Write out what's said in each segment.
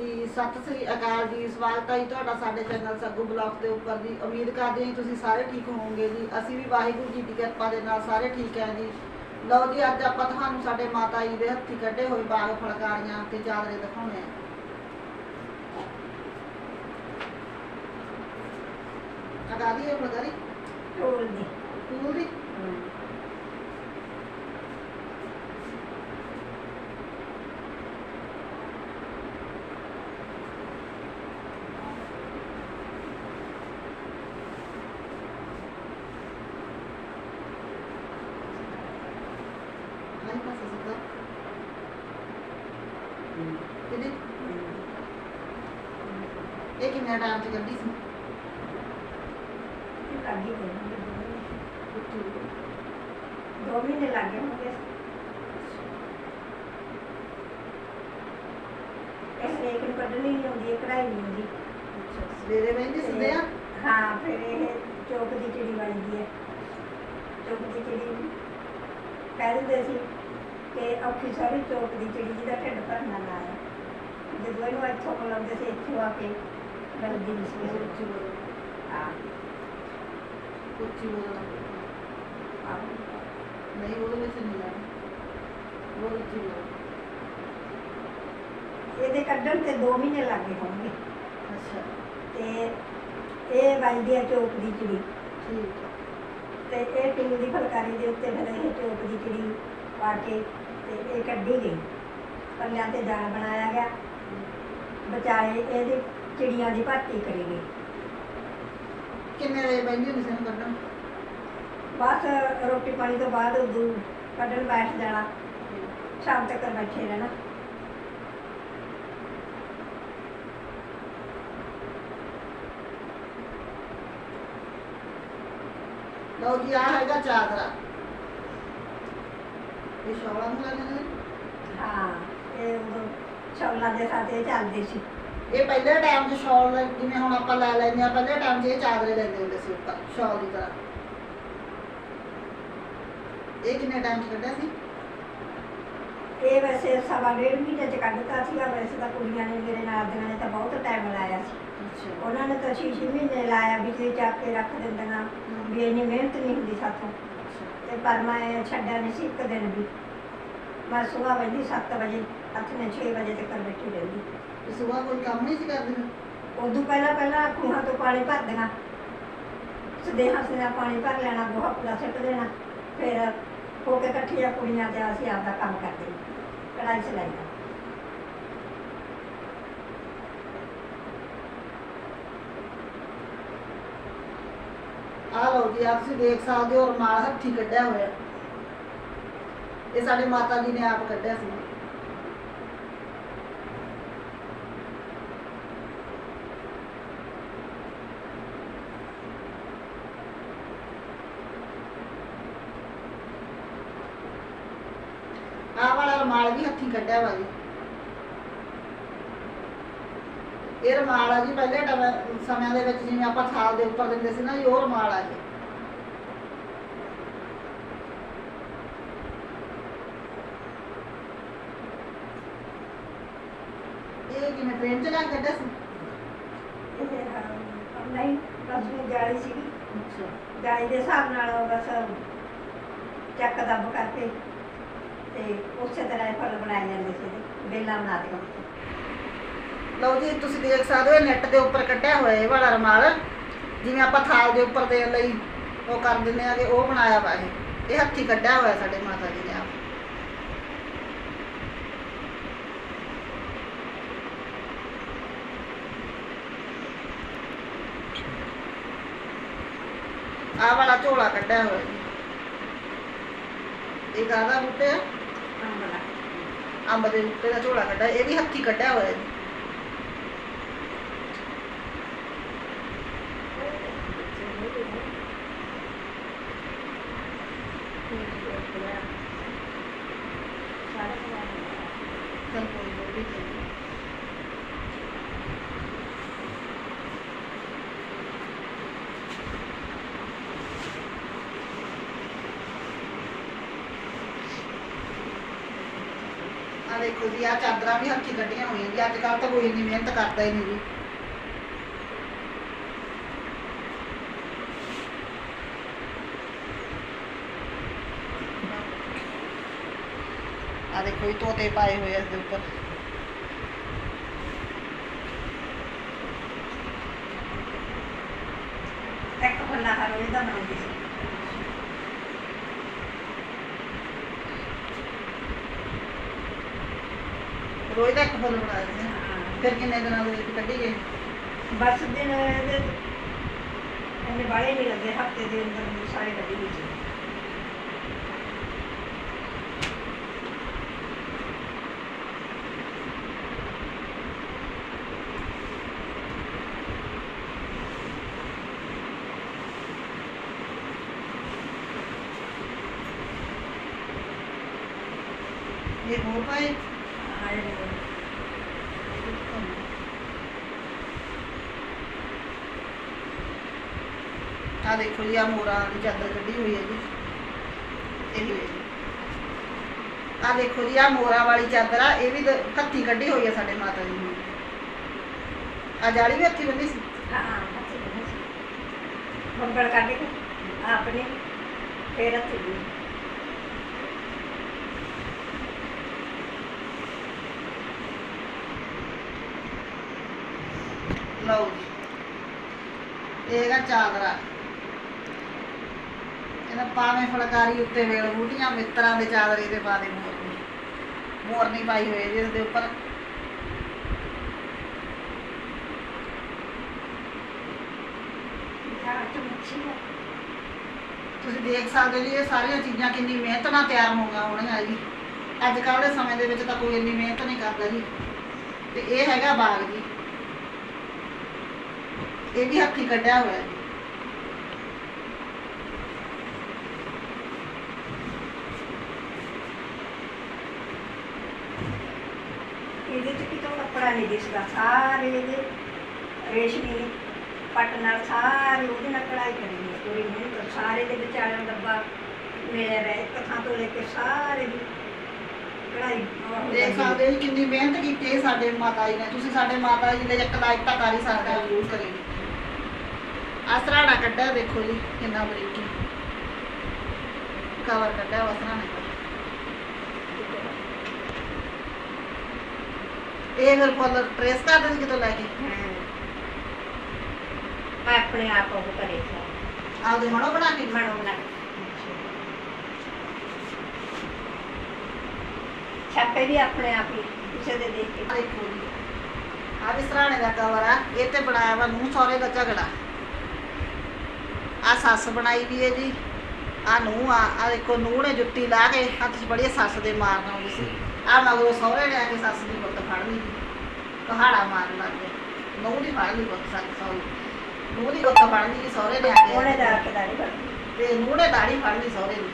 ਜੀ ਸਤਿ ਸ੍ਰੀ ਅਕਾਲ ਜੀ ਸਵਾਗਤ ਹੈ ਜੀ ਤੁਹਾਡਾ ਸਾਡੇ ਚੈਨਲ ਸੱਗੂ ਬਲੌਗ ਦੇ ਉੱਪਰ ਜੀ। ਉਮੀਦ ਕਰਦੇ ਹਾਂ ਜੀ ਤੁਸੀਂ ਸਾਰੇ ਠੀਕ ਹੋਵੋਗੇ ਜੀ। ਅਸੀਂ ਵੀ ਵਾਹਿਗੁਰੂ ਜੀ ਦੀ ਕਿਰਪਾ ਦੇ ਨਾਲ ਸਾਰੇ ਠੀਕ ਹੈ ਜੀ। ਲਓ ਜੀ ਅੱਜ ਆਪਾਂ ਤੁਹਾਨੂੰ ਸਾਡੇ ਮਾਤਾ ਜੀ ਦੇ ਹੱਥੀ ਕੱਢੇ ਹੋਏ ਬਾਗ ਫਲਕਾਰੀਆਂ ਤੇ ਚਾਦਰੇ ਦਿਖਾਉਣੇ ਆ। ਅਗਾ ਦੀ ਫਲਕਾਰੀ ਢੋਲ ਦੀ। ਦੀ ਨਹੀਂ ਪਾਸੇ ਸਿੱਧਾ ਕਿਹਦੀ ਇਹ ਕਿੰਨੇ ਟਾਈਮ ਚ ਕੱਢੀ ਸੀ? ਲੱਗੀ ਦੋ ਮਹੀਨੇ ਲੱਗੇ ਹੋਣਗੇ ਇਹ ਇੱਕ ਨੂੰ ਕੱਢਣੀ ਨਹੀਂ ਇਹ ਕਢਾਈ ਨਹੀਂ ਆਉਂਦੀ। ਸਵੇਰੇ ਬਹਿੰਦੇ ਸਿੱਧੇ ਆ? ਹਾਂ ਫਿਰ ਇਹ ਚੌਕ ਦੀ ਚਿੜੀ ਬਣਦੀ ਹੈ। ਚੌਕ ਦੀ ਚਿੜੀ ਕਹਿ ਦਿੰਦੇ ਸੀ ਕਿ ਔਖੀ ਸਾਰੀ ਚੌਕ ਦੀ ਚਿੜੀ ਜਿਹਦਾ ਢਿੱਡ ਭਰਨਾ ਨਾ ਜਦੋਂ ਇਹਨੂੰ ਇੱਥੋਂ ਬੁਲਾਉਂਦੇ ਸੀ ਇੱਥੋਂ ਆ ਕੇ ਇਹਦੇ ਕੱਢਣ ਤੇ 2 ਮਹੀਨੇ ਲੱਗੇ ਹੋਣਗੇ। ਅੱਛਾ ਤੇ ਇਹ ਵੱਜਦੀ ਹੈ ਚੌਕ ਦੀ ਚਿੜੀ। ਠੀਕ ਤੇ ਇਹ ਟਿੰਗ ਦੀ ਫੁਲਕਾਰੀ ਦੇ ਉੱਤੇ ਫਿਰ ਇਹ ਚੌਕ ਦੀ ਚਿੜੀ ਪਾ ਕੇ ਤੇ ਇਹ ਕੱਢੀ ਗਈ। ਪੱਲਿਆਂ ਤੇ ਦਾਲ ਬਣਾਇਆ ਗਿਆ। ਵਿਚਾਲੇ ਇਹਦੇ ਚਿੜੀਆਂ ਦੀ ਭਾਤੀ ਕਰੀ ਗਈ। ਕਿੰਨੇ ਵਜੇ ਬਹਿੰਦੇ ਹੁੰਦੇ ਸੀ ਕੱਢਣ? ਬਸ ਰੋਟੀ ਪਾਣੀ ਤੋਂ ਬਾਅਦ ਉਦੋਂ ਕੱਢਣ ਬੈਠ ਜਾਣਾ। ਸ਼ਾਮ ਤੱਕ ਬੈਠੇ ਰਹਿਣਾ। ਲਓ ਜੀ ਆ ਹੈਗਾ ਚਾਦਰਾ। ਇਹ ਸ਼ੌਲਾ ਨੂੰ? ਲੈਣੇ ਹਾਂ ਇਹ ਉਦੋਂ ਸ਼ੌਲਾਂ ਦੇ ਸਾਥ ਚੱਲਦੇ ਸੀ। ਇਹ ਪਹਿਲੇ ਟਾਈਮ 'ਚ ਸ਼ੌਲ ਜਿਵੇਂ ਹੁਣ ਆਪਾਂ ਲੈ ਲੈਂਦੇ ਆ ਪਹਿਲੇ ਟਾਈਮ 'ਚ ਇਹ ਚਾਦਰੇ ਲੈਂਦੇ ਹੁੰਦੇ ਸੀ ਉੱਪਰ ਸ਼ੌਲ ਦੀ ਤਰ੍ਹਾਂ। ਇਹ ਕਿੰਨੇ ਟਾਈਮ 'ਚ ਕੱਢਿਆ ਸੀ? ਇਹ ਵੈਸੇ ਸਵਾ ਡੇਢ ਮਹੀਨੇ ਚ ਕੱਢਤਾ ਸੀਗਾ ਵੈਸੇ ਤਾਂ ਕੁੜੀਆਂ ਨੇ ਮੇਰੇ ਨਾਲ ਦੀਆਂ ਨੇ ਤਾਂ ਬਹੁਤ ਟਾਈਮ ਲਾਇਆ ਸੀ। ਉਹਨਾਂ ਨੇ ਤਾਂ ਛੇ ਛੇ ਮਹੀਨੇ ਲਾਇਆ ਬਿਜਲੀ ਚੱਕ ਕੇ ਰੱਖ ਦਿੰਦੀਆਂ ਵੀ ਇੰਨੀ ਮਿਹਨਤ ਨਹੀਂ ਹੁੰਦੀ ਸਾਥੋਂ। ਤੇ ਪਰ ਮੈਂ ਛੱਡਿਆ ਨਹੀਂ ਸੀ ਇੱਕ ਦਿਨ ਵੀ। ਮੈਂ ਸੁਬਾਹ ਵੈਂਦੀ 7 ਵਜੇ ਨੇ 6 ਵਜੇ ਤੱਕ ਬੈਠੀ ਰਹਿੰਦੀ। ਤੇ ਸੁਬਾਹ ਕੋਈ ਕੰਮ ਨਹੀਂ ਸੀ ਕਰਦੇ ਫਿਰ? ਉਦੋਂ ਪਹਿਲਾਂ ਪਹਿਲਾਂ ਖੂਹਾਂ ਤੋਂ ਪਾਣੀ ਭਰਦੀਆਂ ਸਦੇਹਾਂ ਸਦੇਹਾਂ ਪਾਣੀ ਭਰ ਲੈਣਾ ਗੋਹਾ ਪੂਰਾ ਸਿੱਟ ਦੇਣਾ। ਫਿਰ ਹੋ ਕੇ ਇਕੱਠੀਆਂ ਕੁੜੀਆਂ ਤੇ ਅਸੀਂ ਆਪਦਾ ਕੰਮ ਕਰਦੇ। ਕੜਾਈ ਸਿਲਾਈ ਦਾ। ਆਹ ਲਓ ਜੀ ਆਪ ਤੁਸੀਂ ਦੇਖ ਸਕਦੇ ਹੋ ਰਮਾਲ ਹੱਥੀ ਕੱਢਿਆ ਹੋਇਆ। ਇਹ ਸਾਡੇ ਮਾਤਾ ਜੀ ਨੇ ਆਪ ਕੱਢਿਆ ਸੀ। ਆਹ ਵਾਲਾ ਰਮਾਲ ਵੀ ਹੱਥੀ ਕੱਢਿਆ ਵਾ ਜੀ। ਇਹ ਰਮਾਲ ਆ ਜੀ, ਪਹਿਲੇ ਟਮ- ਸਮਿਆਂ ਦੇ ਵਿੱਚ ਜਿਵੇਂ ਆਪਾਂ ਥਾਲ ਦੇ ਉੱਪਰ ਦਿੰਦੇ ਸੀ ਨਾ ਜੀ, ਉਹ ਰਮਾਲ ਆ ਜੀ। ਇਹ ਕਿਵੇਂ ਟ੍ਰੇਨ ਚ ਲਾ ਕੇ ਸੀ? ਹਾਂ, ਨਹੀਂ ਬਸ ਮੈਂ ਜਾਲੀ ਸੀਗੀ। ਅੱਛਾ। ਜਾਲੀ ਦੇ ਹਿਸਾਬ ਨਾਲ ਬਸ ਚੱਕ ਦੱਬ ਕਰਕੇ ਤੇ ਉਸੇ ਤਰ੍ਹਾਂ ਇਹ ਫੁੱਲ ਬਣਾਏ ਜਾਂਦੇ ਸੀ ਬੇਲਾਂ ਬਣਾ ਦਿੱਤੀਆਂ। ਲਓ ਜੀ ਤੁਸੀਂ ਦੇਖ ਸਕਦੇ ਹੋ ਨੈਟ ਦੇ ਉੱਪਰ ਕੱਢਿਆ ਹੋਇਆ ਇਹ ਵਾਲਾ ਰਮਾਲ। ਜਿਵੇਂ ਆਪਾਂ ਥਾਲ ਦੇ ਉੱਪਰ ਦੇਣ ਲਈ ਉਹ ਕਰ ਦਿੰਦੇ ਆ ਕਿ ਉਹ ਬਣਾਇਆ ਵਾ ਇਹ। ਇਹ ਹੱਥੀ ਕੱਢਿਆ ਹੋਇਆ ਸਾਡੇ ਮਾਤਾ ਜੀ ਨੇ। ਆਪ ਆਹ ਵਾਲਾ ਝੋਲਾ ਕੱਢਿਆ ਹੋਇਆ। ਜੀ ਇਹ ਗਾਦਾ ਬੂਟੇ ਆ? ਅੰਬ ਦਾ। ਅੰਬ ਦੇ ਬੂਟੇ ਦਾ ਝੋਲਾ ਕੱਢਿਆ ਇਹ ਵੀ ਹੱਥੀ ਕੱਢਿਆ ਹੋਇਆ ਜੀ। ਚੱਲ ਕੋਈ ਨੀ, ਉਹ ਵੀ ਦੇ ਦਿਓ। ਆ ਦੇਖੋ ਜੀ ਆ ਚਾਦਰਾਂ ਵੀ ਹੱਥੀਂ ਕੱਢੀਆਂ ਹੋਈਆਂ ਜੀ, ਅੱਜ ਕੱਲ ਤਾਂ ਕੋਈ ਇੰਨੀ ਮਿਹਨਤ ਕਰਦਾ ਹੀ ਨਹੀਂ ਜੀ। ਆ ਦੇਖੋ ਜੀ, ਤੋਤੇ ਪਾਏ ਹੋਏ ਆ ਇਸ ਦੇ ਉੱਪਰ। ਇੱਕ ਫੁੱਲਾ ਹਰ ਦਾ ਬਣਾਉਂਦੀ ਸੀ। ਰੋਜ਼ ਦਾ ਇੱਕ ਫੁੱਲ ਬਣਾ ਦਿੰਦੇ ਹਾਂ। ਫਿਰ ਕਿੰਨੇ ਦਿਨਾਂ ਦੇ ਵਿੱਚ ਕੱਢੀ ਗਏ ਬਸ ਦਿਨ ਇਹਦੇ ਇਹਨੇ ਬਾਲੇ ਨਹੀਂ ਲੱਗੇ ਹਫ਼ਤੇ ਦੇ ਅੰਦਰ ਅੰਦਰ ਸਾਰੇ ਕੱਢੀ ਸੀ। ਇਹ ਹੋਰ ਪਾਏ ਆਏ ਨੇ ਆ ਦੇਖੋ ਜੀ ਆ ਮੋਰਾਂ ਦੀ ਚਾਦਰ ਕੱਢੀ ਹੋਈ ਹੈ ਜੀ। ਇਹ ਆ ਦੇਖੋ ਜੀ ਆ ਮੋਰਾਂ ਵਾਲੀ ਚਾਦਰ ਆ ਇਹ ਵੀ ਹੱਥੀਂ ਕੱਢੀ ਹੋਈ ਹੈ ਸਾਡੇ ਮਾਤਾ ਜੀ ਨੇ। ਆ ਜਾਲੀ ਵੀ ਹੱਥੀਂ ਬੰਨੀ ਸੀ? ਹਾਂ ਹੱਥ ਬੰਨ੍ਹੇ ਸੀ। ਬੰਬੜ ਕੱਢ ਕੇ ਆਪਣੇ ਫੇਰ ਹੱਥ ਲਓ ਜੀ ਇਹ ਹੈਗਾ ਚਾਦਰਾ। ਇਹਦਾ ਪਾਵੇਂ ਫੁਲਕਾਰੀ ਉੱਤੇ ਵੇਲ ਬੂਟੀਆਂ ਮਿੱਤਰਾਂ ਦੇ ਚਾਦਰੇ ਦੇ ਪਾ ਦੇ ਮੋਰ ਨੂੰ। ਮੋਰ ਨਹੀਂ ਪਾਈ ਹੋਈ ਜੀ ਦੇ ਉੱਪਰ। ਤੇ ਤੁਸੀਂ ਦੇਖ ਸਕਦੇ ਜੀ ਇਹ ਸਾਰੀਆਂ ਚੀਜ਼ਾਂ ਕਿੰਨੀ ਮਿਹਨਤ ਨਾਲ ਤਿਆਰ ਹੋਈਆਂ ਹੋਣਗੀਆਂ ਜੀ। ਅੱਜ ਕੱਲ੍ਹ ਦੇ ਸਮੇਂ ਦੇ ਵਿੱਚ ਤਾਂ ਕੋਈ ਇੰਨੀ ਮਿਹਨਤ ਨਹੀਂ ਕਰਦਾ ਜੀ। ਤੇ ਇਹ ਹੈਗਾ ਬਾਗ ਜੀ। ਇਹ ਵੀ ਹੱਥੀਂ ਕੱਢਿਆ ਹੋਇਆ ਜੀ ਇਹਦੇ ਚ ਕਿਤੋਂ ਕੱਪੜਾ ਨਹੀਂ ਦਿਸਦਾ ਸਾਰੇ ਇਹਦੇ ਰੇਸ਼ਮੀ ਪੱਟ ਨਾਲ ਸਾਰੇ ਉਹਦੇ ਨਾਲ ਕਢਾਈ ਕਰੀ ਹੈ ਪੂਰੀ ਮਿਹਨਤ ਸਾਰੇ ਦੇ ਵਿਚਾਲੇ ਡੱਬਾ ਮਿਲਿਆ ਰਿਹਾ ਇੱਕ ਥਾਂ ਤੋਂ ਲੈ ਕੇ ਸਾਰੇ ਦੀ ਕਢਾਈ ਉਹ ਦੇਖ ਸਕਦੇ ਹੋ ਜੀ ਕਿੰਨੀ ਮਿਹਨਤ ਕੀਤੀ ਹੈ ਸਾਡੇ ਮਾਤਾ ਜੀ ਨੇ। ਤੁਸੀਂ ਸਾਡੇ ਮਾਤਾ ਜੀ ਲਈ ਇੱਕ ਲਾਈਕ ਤਾਂ ਕਰ ਹੀ ਸਕਦੇ ਹੋ ਜ਼ਰੂਰ ਕਰਿਓ ਅਸਰਾਣਾ ਕੱਢਿਆ, ਦੇਖੋ ਜੀ ਕਿੰਨਾ ਬਰੀਕੀ। ਕਵਰ ਕੱਢਿਆ ਅਸਰਾਣੇ ਦਾ ਇਹ ਫਿਰ ਫੁੱਲ ਟ੍ਰੇਸ ਕਰਦੇ ਸੀ ਕਿਤੋਂ ਲੈ ਕੇ। ਆਪਣੇ ਆਪ ਉਹ ਕਰੇ ਸੀ। ਆਪਦੇ ਮਨੋਂ ਬਣਾ ਕੇ। ਮਣੋਣਾ ਛਾਪੇ ਵੀ ਆਪਣੇ ਆਪ ਹੀ ਕਿਸੇ ਦੇ ਦੇਖ ਕੇ। ਦੇਖੋ ਜੀ। ਆ ਵੀ ਸਰਾਣੇ ਦਾ ਕਵਰ ਆ। ਇਹ ਤੇ ਬਣਾਇਆ ਵਾ ਨੂੰ ਸਹੁਰੇ ਦਾ ਝਗੜਾ। ਆ ਸੱਸ ਬਣਾਈ ਵੀ ਹੈ ਜੀ। ਆ ਨੂੰ ਆ। ਆ ਦੇਖੋ ਨੂੰ ਨੇ ਜੁੱਤੀ ਲਾ ਕੇ ਹੱਥ 'ਚ ਬੜੀ ਸੱਸ ਦੇ ਮਾਰਨ ਆਉਂਦੀ ਸੀ। ਆ ਮਗਰੋਂ ਸਹੁਰੇ ਨੇ ਆ ਕੇ ਸੱਸ ਦੀ ਗੁੱਤ ਫੜ ਲਈ। ਕਹਾੜਾ ਮਾਰਨ ਲੱਗ ਗਿਆ ਨੂੰ ਦੀ ਫੜ ਲਈ ਗੁੱਤ ਸੱਸ ਸੌਰੀ ਨੂੰ ਦੀ ਗੁੱਤ ਫੜ ਲਈ ਸਹੁਰੇ ਨੇ ਆ ਕੇ। ਉਹਨੇ ਦਾ ਰੱਖਦਾਰੀ ਕਰਦੀ ਤੇ ਨੂੰ ਨੇ ਦਾੜੀ ਫੜ ਲਈ ਸਹੁਰੇ ਦੀ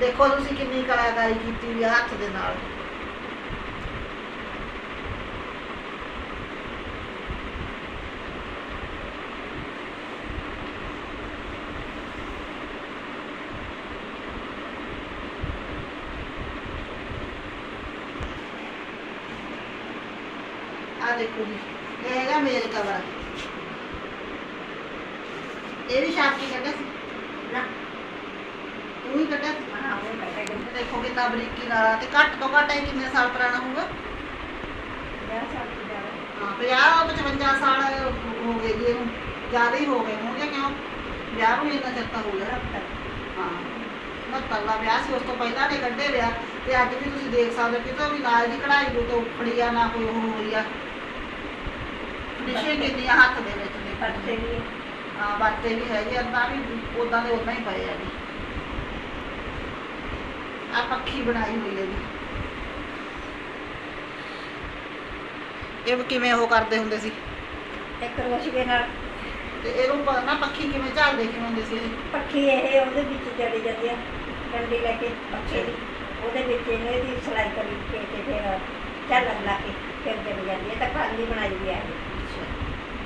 ਦੇਖੋ ਤੁਸੀਂ ਕਿੰਨੀ ਕਲਾਕਾਰੀ ਕੀਤੀ ਵੀ ਹੱਥ ਦੇ ਨਾਲ ਆ ਦੇਖੋ ਜੀ। ਇਹ ਹੈਗਾ ਮੇਲ ਕਵਰ। ਇਹ ਵੀ ਸ਼ਾਪੀ ਕੱਢਿਆ ਸੀ। ਨਾ ਤੂੰ ਹੀ ਕੱਢਿਆ ਸੀ। ਹਾਂ ਉਹ ਕੱਟੇ ਗਏ ਇਹ ਦੇਖੋ ਕਿੰਨਾ ਬਰੀਕੀ ਨਾਲ ਤੇ ਘੱਟ ਤੋਂ ਘੱਟ ਇਹ ਕਿੰਨੇ ਸਾਲ ਪੁਰਾਣਾ ਹੋਊਗਾ? ਵਿਆਹ ਸਾਲ ਤੋਂ ਜ਼ਿਆਦਾ। ਹਾਂ 50 55 ਸਾਲ ਹੋ ਗਏ ਜੀ ਇਹਨੂੰ ਜ਼ਿਆਦਾ ਹੀ ਹੋ ਗਏ ਹੋਣਗੇ ਕਿਉਂ? ਵਿਆਹ ਨੂੰ ਇੰਨਾ ਚਿਰ ਤਾਂ ਹੋ ਗਿਆ। ਹਾਂ ਮੱਤਲ ਦਾ ਵਿਆਹ ਸੀ। ਉਸ ਤੋਂ ਪਹਿਲਾਂ ਨੇ ਕੱਢੇ ਵਿਆਹ। ਤੇ ਅੱਜ ਵੀ ਤੁਸੀਂ ਦੇਖ ਸਕਦੇ ਹੋ ਕਿਤੋਂ ਵੀ ਨਾਲ ਦੀ ਕਢਾਈ ਤੋਂ ਆ ਨਾ ਕੋਈ ਉਹ ਹੋਈ ਆ। ਫਿਨਿਸ਼ਿੰਗ ਕਿੰਨੀ ਆ ਹੱਥ ਦੇ ਵਿੱਚ ਨੇ ਪੱਤੇ ਵੀ ਹਾਂ ਬਾਤੇ ਵੀ ਹੈਗੇ ਆ ਤਾਂ ਵੀ ਉਦਾਂ ਦੇ ਉਦਾਂ ਹੀ ਪਏ ਆ ਜੀ। ਆ ਪੱਖੀ ਬਣਾਈ ਹੋਈ ਹੈ ਜੀ। ਇਹ ਕਿਵੇਂ ਉਹ ਕਰਦੇ ਹੁੰਦੇ ਸੀ? ਇੱਕ ਰੋਸ਼ਗੇ ਨਾਲ। ਤੇ ਇਹਨੂੰ ਨਾ ਪੱਖੀ ਕਿਵੇਂ ਝਾਲਦੇ ਕਿਵੇਂ ਹੁੰਦੇ ਸੀ? ਪੱਖੀ ਇਹ ਉਹਦੇ ਵਿੱਚ ਚੜੀ ਜਾਂਦੀ ਆ ਡੰਡੀ ਲੈ ਕੇ ਪੱਖੀ ਦੀ ਉਹਦੇ ਵਿੱਚ ਇਹਨੇ ਦੀ ਸਲਾਈ ਕਰੀ ਕੇ ਤੇ ਫਿਰ ਚੱਲਣ ਲਾ ਕੇ ਫਿਰ ਜਾਂਦੀ ਹੈ ਤਾਂ ਖਾਲੀ ਬਣਾਈ ਵੀ ਹੈ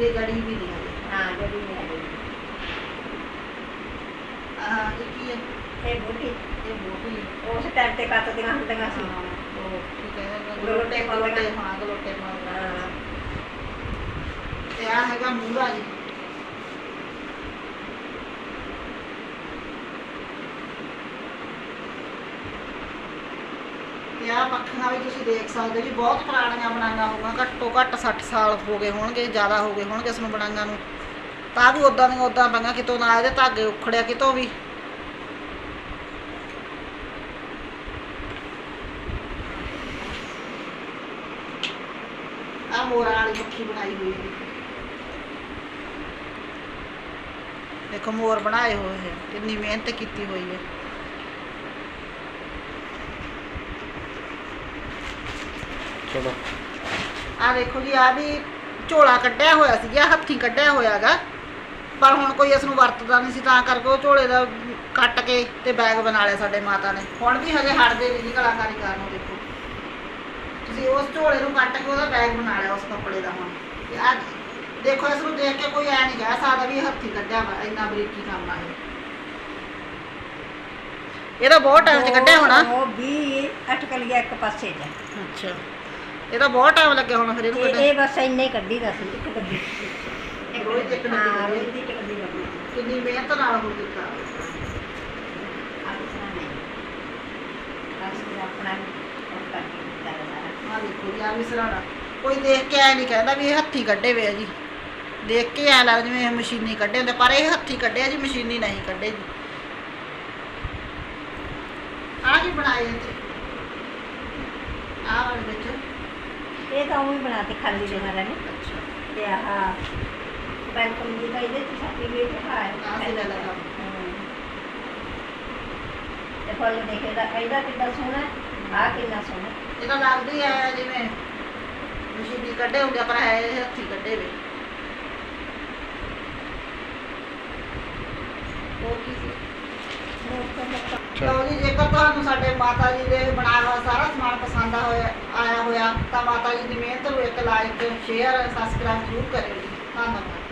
ਵੀ ਨਹੀਂ ਹੈ ਹਾਂ ਜਿਹੜੀ ਨਹੀਂ ਹੈ ਆਹ ਇਹ ਕੀ ਹੈ? ਇਹ ਬੁੱਢੀ ਇਹ ਬੋਟੀ। ਉਸ ਟਾਈਮ ਤੇ ਕੱਤਦੀਆਂ ਹੁੰਦੀਆਂ ਸੀ। ਹਾਂ ਉਹ ਕੀ ਕਹਿੰਦੇ ਗਲੋਟੇ ਪਾਉਂਦੇ ਹਾਂ ਗਲੋਟੇ ਪਾਉਂਦੇ। ਤੇ ਆ ਹੈਗਾ ਮੂਰਾ ਜੀ। ਤੇ ਆ ਪੱਖੀਆਂ ਵੀ ਤੁਸੀਂ ਦੇਖ ਸਕਦੇ ਹੋ ਜੀ, ਬਹੁਤ ਪੁਰਾਣੀਆਂ ਬਣਾਈਆਂ ਹੋਊਗਾ ਘੱਟੋ ਘੱਟ 60 ਸਾਲ ਹੋ ਗਏ ਹੋਣਗੇ, ਜ਼ਿਆਦਾ ਹੋ ਗਏ ਹੋਣਗੇ ਇਸ ਨੂੰ ਬਣਾਈਆਂ ਨੂੰ। ਤਾਂ ਵੀ ਉਦਾਂ ਦੀਆਂ ਉਦਾਂ ਪੰਗਾ ਕਿਤੋਂ ਨਾ ਇਹਦੇ ਧਾਗੇ ਉਖੜਿਆ, ਕਿਤੋਂ ਵੀ। ਆ ਮੋਰਾਂ ਵਾਲੀ ਮੱਖੀ ਬਣਾਈ ਹੋਈ ਹੈ। ਦੇਖੋ ਮੋਰ ਬਣਾਏ ਹੋਏ ਹੈ, ਕਿੰਨੀ ਮਿਹਨਤ ਕੀਤੀ ਹੋਈ ਹੈ। ਚਲੋ। ਆ ਦੇਖੋ ਜੀ ਆ ਵੀ ਝੋਲਾ ਕੱਢਿਆ ਹੋਇਆ ਸੀਗਾ ਹੱਥੀਂ ਕੱਢਿਆ ਹੋਇਆਗਾ। ਪਰ ਹੁਣ ਕੋਈ ਇਸ ਨੂੰ ਵਰਤਦਾ ਨਹੀਂ ਸੀ ਤਾਂ ਕਰਕੇ ਉਹ ਝੋਲੇ ਦਾ ਕੱਟ ਕੇ ਤੇ ਬੈਗ ਬਣਾ ਲਿਆ ਸਾਡੇ ਮਾਤਾ ਨੇ। ਹੁਣ ਵੀ ਹਜੇ ਹਟਦੇ ਨਹੀਂ ਜੀ ਕਲਾਕਾਰੀ ਕਰਨ ਨੂੰ ਦੇਖੋ। ਤੁਸੀਂ ਉਸ ਝੋਲੇ ਨੂੰ ਕੱਟ ਕੇ ਉਹਦਾ ਬੈਗ ਬਣਾ ਲਿਆ ਉਸ ਕੱਪੜੇ ਦਾ ਹੁਣ। ਤੇ ਆ ਦੇਖੋ ਇਸ ਨੂੰ ਦੇਖ ਕੇ ਕੋਈ ਐ ਨਹੀਂ ਕਹਿ ਸਕਦਾ ਵੀ ਹੱਥੀਂ ਕੱਢਿਆ ਵਾ ਇੰਨਾ ਬਰੀਕੀ ਕੰਮ ਆ ਇਹ। ਇਹਦਾ ਬਹੁਤ ਟਾਈਮ ਚ ਕੱਢਿਆ ਹੋਣਾ। ਉਹ ਵੀ ਅਟਕਲ ਗਿਆ ਇੱਕ ਪਾਸੇ ਚ। ਅੱਛਾ। ਇਹਦਾ ਬਹੁਤ ਟਾਈਮ ਲੱਗਿਆ ਹੋਣਾ ਫਿਰ ਇਹਨੂੰ ਇਹ ਕੱਢਣ। ਇਹ ਬਸ ਇੰਨੇ ਹੀ ਕੱਢੀ ਦਾ ਸੀ ਇੱਕ ਡੱਬੀ ਰੋਜ਼ ਇੱਕ ਡੱਬੀ ਹਾਂ ਕੱਢੀ। ਰੋਜ਼ ਦੀ ਇੱਕ ਡੱਬੀ ਕੱਢੀ ਕਿੰਨੀ ਮਿਹਨਤ ਨਾਲ ਹੋ ਕੀਤਾ ਆਹ ਇਸ ਤਰ੍ਹਾਂ ਨਹੀਂ। ਬਸ ਫਿਰ ਆਪਣਾ ਉਹ ਕਰਕੇ ਦਿੱਤਾ ਵਾ ਸਾਰਾ। ਆ ਦੇਖੋ ਜੀ ਆ ਵੀ ਸਰਾਣਾ। ਕੋਈ ਦੇਖ ਕੇ ਐ ਨਹੀਂ ਕਹਿੰਦਾ ਵੀ ਇਹ ਹੱਥੀ ਕੱਢੇ ਵੇ ਆ ਜੀ। ਦੇਖ ਕੇ ਐ ਲੱਗਦਾ ਜਿਵੇਂ ਇਹ ਮਸ਼ੀਨੀ ਕੱਢੇ ਹੁੰਦੇ ਪਰ ਇਹ ਹੱਥੀ ਕੱਢੇ ਆ ਜੀ ਮਸ਼ੀਨੀ ਨਹੀਂ ਕੱਢੇ ਜੀ। ਆ ਕੀ ਬਣਾਏ ਤੇ ਆ ਵਾਲੇ ਵਿੱਚ। ਇਹ ਤਾਂ ਉਹ ਹੀ ਬਣਾਤੀ ਖਾਲੀ ਦੇ ਮਾਰਾ ਨੇ ਅੱਛਾ। ਤੇ ਆਹ ਵੈਲਕਮ ਜੀ ਦਾ ਇਹਦੇ ਚ ਸਰਟੀਫਿਕੇਟ ਹੈ। ਆਹ ਸੀ ਲੈ ਲਾ ਕੰਮ। ਹਮ। ਤੇ ਫੁੱਲ ਦੇਖੇਦਾ ਇਹਦਾ ਕਿੰਨਾ ਸੋਹਣਾ ਆ ਕਿੰਨਾ ਸੋਹਣਾ ਇਹ ਤਾਂ ਲੱਗਦੀ ਐ ਜਿਵੇਂ। ਮਸ਼ੀਨੀ ਕੱਢੇ ਹੁੰਦੇ ਆ, ਪਰ ਹੈ ਹੱਥੀ ਕੱਢੇ ਵੇ ਹੋਰ ਕੀ ਸੀ ਲਓ ਜੀ, ਜੇਕਰ ਤੁਹਾਨੂੰ ਸਾਡੇ ਮਾਤਾ ਜੀ ਦੇ ਬਣਾਇਆ ਹੋਇਆ ਸਾਰਾ ਸਮਾਨ ਪਸੰਦ ਆ ਹੋਇਆ, ਆਇਆ ਹੋਇਆ, ਤਾਂ ਮਾਤਾ ਜੀ ਦੀ ਮਿਹਨਤ ਨੂੰ ਇੱਕ ਲਾਈਕ ਸ਼ੇਅਰ ਸਬਸਕ੍ਰਾਈਬ ਜ਼ਰੂਰ ਕਰਿਓ ਜੀ। ਧੰਨਵਾਦ।